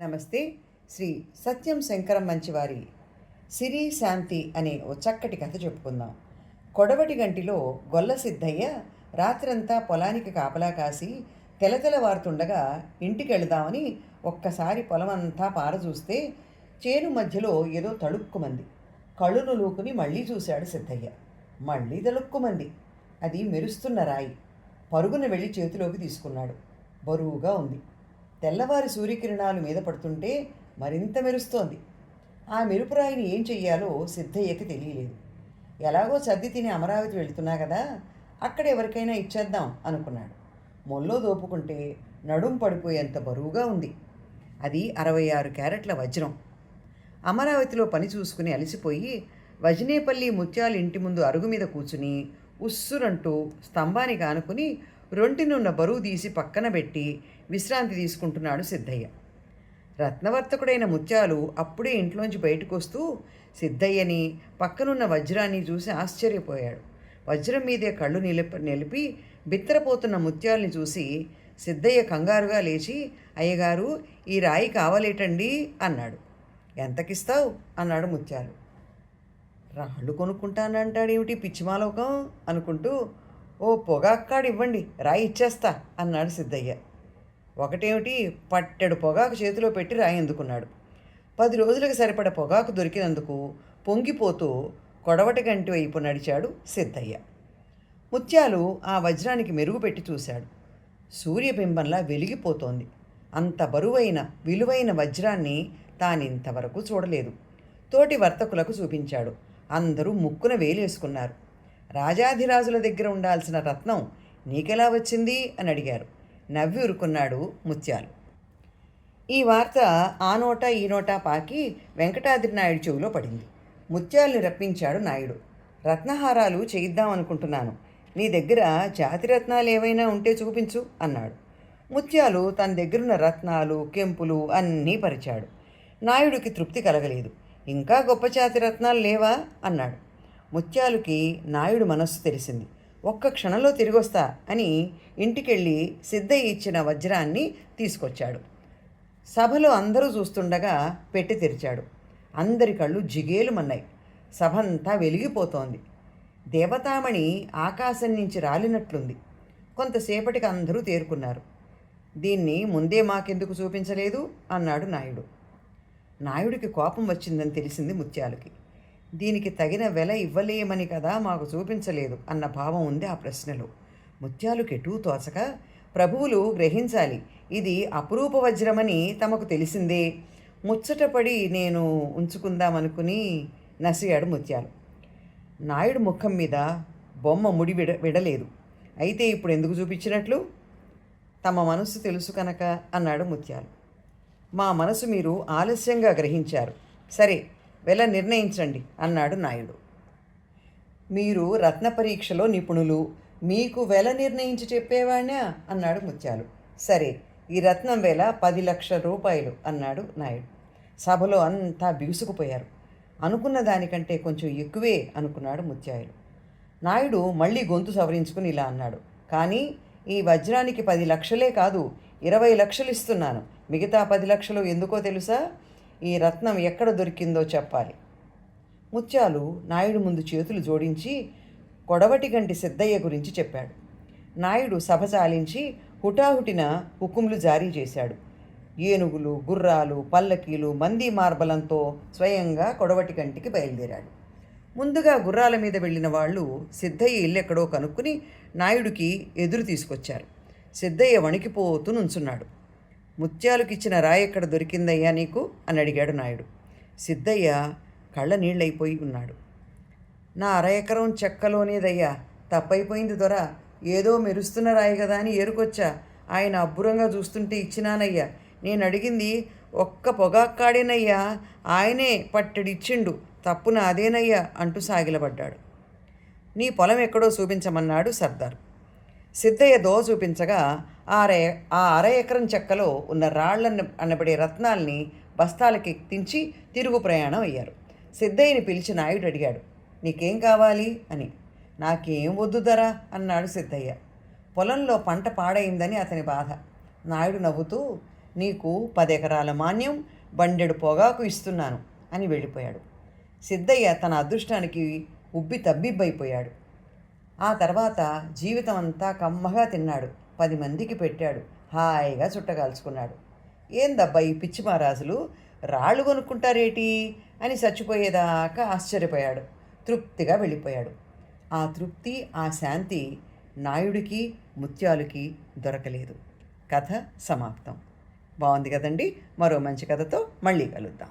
నమస్తే. శ్రీ సత్యం శంకరం మంచివారి సిరి శాంతి అనే ఓ చక్కటి కథ చెప్పుకుందాం. కొడవటి గంటిలో గొల్ల సిద్ధయ్య రాత్రంతా పొలానికి కాపలా కాసి తెలతెలవారుతుండగా ఇంటికి వెళదామని ఒక్కసారి పొలమంతా పారచూస్తే చేను మధ్యలో ఏదో తళుక్కుమంది కళ్ళును లూకుని మళ్ళీ చూశాడు సిద్ధయ్య. మళ్ళీ తళుక్కుమంది అది మెరుస్తున్న రాయి. పరుగున వెళ్ళి చేతిలోకి తీసుకున్నాడు. బరువుగా ఉంది. తెల్లవారి సూర్యకిరణాలు మీద పడుతుంటే మరింత మెరుస్తోంది. ఆ మెరుపురాయిని ఏం చెయ్యాలో సిద్ధయ్యకి తెలియలేదు. ఎలాగో సర్ది తిని అమరావతి వెళ్తున్నా కదా అక్కడ ఎవరికైనా ఇచ్చేద్దాం అనుకున్నాడు. మొల్లో దోపుకుంటే నడుం పడిపోయేంత బరువుగా ఉంది. అది అరవై ఆరు క్యారెట్ల వజ్రం. అమరావతిలో పని చూసుకుని అలసిపోయి వజనేపల్లి ముత్యాల ఇంటి ముందు అరుగు మీద కూర్చుని ఉస్సురంటూ స్తంభానికి ఆనుకుని రొంటినున్న బరువు తీసి పక్కన పెట్టి విశ్రాంతి తీసుకుంటున్నాడు సిద్ధయ్య. రత్నవర్తకుడైన ముత్యాలు అప్పుడే ఇంట్లోంచి బయటకు వస్తూ సిద్ధయ్యని పక్కనున్న వజ్రాన్ని చూసి ఆశ్చర్యపోయాడు. వజ్రం మీదే కళ్ళు నిలిపి నిలిపి బిత్తరపోతున్న ముత్యాల్ని చూసి సిద్ధయ్య కంగారుగా లేచి అయ్యగారు ఈ రాయి కావాలేటండి అన్నాడు. ఎంతకిస్తావు? అన్నాడు ముత్యాలు. రాళ్ళు కొనుక్కుంటానంటాడేమిటి పిచ్చిమాలోకం? అనుకుంటూ ఓ పొగాక్కాడు ఇవ్వండి రాయి ఇచ్చేస్తా అన్నాడు సిద్ధయ్య. ఒకటేమిటి? పట్టెడు పొగాకు చేతిలో పెట్టి రాయి అందుకున్నాడు పది రోజులకు సరిపడ పొగాకు దొరికినందుకు పొంగిపోతూ కొడవటి గంటి వైపు నడిచాడు సిద్ధయ్య. ముత్యాలు ఆ వజ్రానికి మెరుగు పెట్టి చూశాడు. సూర్యబింబంలా వెలిగిపోతోంది. అంత బరువైన విలువైన వజ్రాన్ని తానింతవరకు చూడలేదు. తోటి వర్తకులకు చూపించాడు. అందరూ ముక్కున వేలేసుకున్నారు. రాజాధిరాజుల దగ్గర ఉండాల్సిన రత్నం నీకెలా వచ్చింది అని అడిగారు. నవ్వి ఉరుకున్నాడు ముత్యాలు. ఈ వార్త ఆ నోట ఈ నోట పాకి వెంకటాద్రి నాయుడు చెవిలో పడింది. ముత్యాల్ని రప్పించాడు నాయుడు. రత్నహారాలు చేయిద్దాం అనుకుంటున్నాను. నీ దగ్గర జాతి రత్నాలు ఏవైనా ఉంటే చూపించు అన్నాడు. ముత్యాలు తన దగ్గరున్న రత్నాలు కెంపులు అన్నీ పరిచాడు. నాయుడికి తృప్తి కలగలేదు. ఇంకా గొప్ప జాతి రత్నాలు లేవా? అన్నాడు. ముత్యాలుకి నాయుడు మనస్సు తెలిసింది. ఒక్క క్షణంలో తిరిగొస్తా అని ఇంటికెళ్ళి సిద్ధయ్య ఇచ్చిన వజ్రాన్ని తీసుకొచ్చాడు. సభలో అందరూ చూస్తుండగా పెట్టి తెరిచాడు. అందరి కళ్ళు జిగేలుమన్నాయి సభంతా వెలిగిపోతోంది. దేవతామణి ఆకాశం నుంచి రాలినట్లుంది. కొంతసేపటికి అందరూ తేరుకున్నారు. దీన్ని ముందే మాకెందుకు చూపించలేదు? అన్నాడు నాయుడు. నాయుడికి కోపం వచ్చిందని తెలిసింది ముత్యాలకి. దీనికి తగిన వెల ఇవ్వలేమని కదా మాకు చూపించలేదు అన్న భావం ఉంది ఆ ప్రశ్నలో. ముత్యాలు కెటూ తోచక ప్రభువులు గ్రహించాలి ఇది అపురూప వజ్రమని తమకు తెలిసిందే. ముచ్చటపడి నేను ఉంచుకుందామనుకుని నసిగాడు ముత్యాలు. నాయుడు ముఖం మీద బొమ్మ ముడి విడ విడలేదు. అయితే ఇప్పుడు ఎందుకు చూపించినట్లు? తమ మనసు తెలుసు కనుక అన్నాడు ముత్యాలు. మా మనసు మీరు ఆలస్యంగా గ్రహించారు. సరే వెల నిర్ణయించండి అన్నాడు నాయుడు. మీరు రత్న పరీక్షలో నిపుణులు మీకు వెల నిర్ణయించి చెప్పేవాణ్యా అన్నాడు ముత్యాలు. సరే ఈ రత్నం వేల పది లక్షల రూపాయలు అన్నాడు నాయుడు. సభలో అంతా బిగుసుకుపోయారు. అనుకున్న దానికంటే కొంచెం ఎక్కువే అనుకున్నాడు ముత్యాయులు నాయుడు మళ్ళీ గొంతు సవరించుకుని ఇలా అన్నాడు. కానీ ఈ వజ్రానికి పది లక్షలే కాదు ఇరవై లక్షలు ఇస్తున్నాను మిగతా పది లక్షలు ఎందుకో తెలుసా? ఈ రత్నం ఎక్కడ దొరికిందో చెప్పాలి. ముత్యాలు నాయుడు ముందు చేతులు జోడించి కొడవటి గంటి సిద్ధయ్య గురించి చెప్పాడు. నాయుడు సభ చాలించి హుటాహుటిన హుకుములు జారీ చేశాడు. ఏనుగులు గుర్రాలు పల్లకీలు మంది మార్బలంతో స్వయంగా కొడవటి గంటికి బయలుదేరాడు. ముందుగా గుర్రాల మీద వెళ్ళిన వాళ్ళు సిద్ధయ్య ఇల్లెక్కడో కనుక్కుని నాయుడికి ఎదురు తీసుకొచ్చారు. సిద్ధయ్య వణికిపోతూ నుంచున్నాడు. ముత్యాలకిచ్చిన రాయి ఎక్కడ దొరికిందయ్యా నీకు? అని అడిగాడు నాయుడు. సిద్ధయ్య కళ్ళ నీళ్ళైపోయి ఉన్నాడు. నా అర ఎకరం చెక్కలోనేదయ్యా. తప్పైపోయింది దొర. ఏదో మెరుస్తున్న రాయి కదా అని ఏరుకొచ్చా. ఆయన అబ్బురంగా చూస్తుంటే ఇచ్చినానయ్యా. నేను అడిగింది ఒక్క పొగాక్కాడేనయ్యా. ఆయనే పట్టడిచ్చిండు. తప్పున అదేనయ్యా అంటూ సాగిలబడ్డాడు నీ పొలం ఎక్కడో చూపించమన్నాడు సర్దార్ సిద్ధయ్య దో చూపించగా అర ఆ అర ఎకరం చెక్కలో ఉన్న రాళ్ళను అనబడే రత్నాల్ని బస్తాలకి ఎక్కించి తిరుగు ప్రయాణం అయ్యారు. సిద్ధయ్యని పిలిచి నాయుడు అడిగాడు నీకేం కావాలి? అని. నాకేం వద్దు ధరా అన్నాడు సిద్ధయ్య. పొలంలో పంట పాడైందని అతని బాధ. నాయుడు నవ్వుతూ నీకు పదెకరాల మాన్యం బండెడు పొగాకు ఇస్తున్నాను అని వెళ్ళిపోయాడు. సిద్ధయ్య తన అదృష్టానికి ఉబ్బి తబ్బిబ్బైపోయాడు. ఆ తర్వాత జీవితం అంతా కమ్మగా తిన్నాడు. పది మందికి పెట్టాడు. హాయిగా చుట్టగాల్చుకున్నాడు ఏందబ్బా ఈ పిచ్చి మహారాజులు? రాళ్ళు కొనుక్కుంటారేటి? అని చచ్చిపోయేదాకా ఆశ్చర్యపోయాడు. తృప్తిగా వెళ్ళిపోయాడు. ఆ తృప్తి ఆ శాంతి నాయుడికి ముత్యాలుకి దొరకలేదు. కథ సమాప్తం. బాగుంది కదండి? మరో మంచి కథతో మళ్ళీ కలుద్దాం.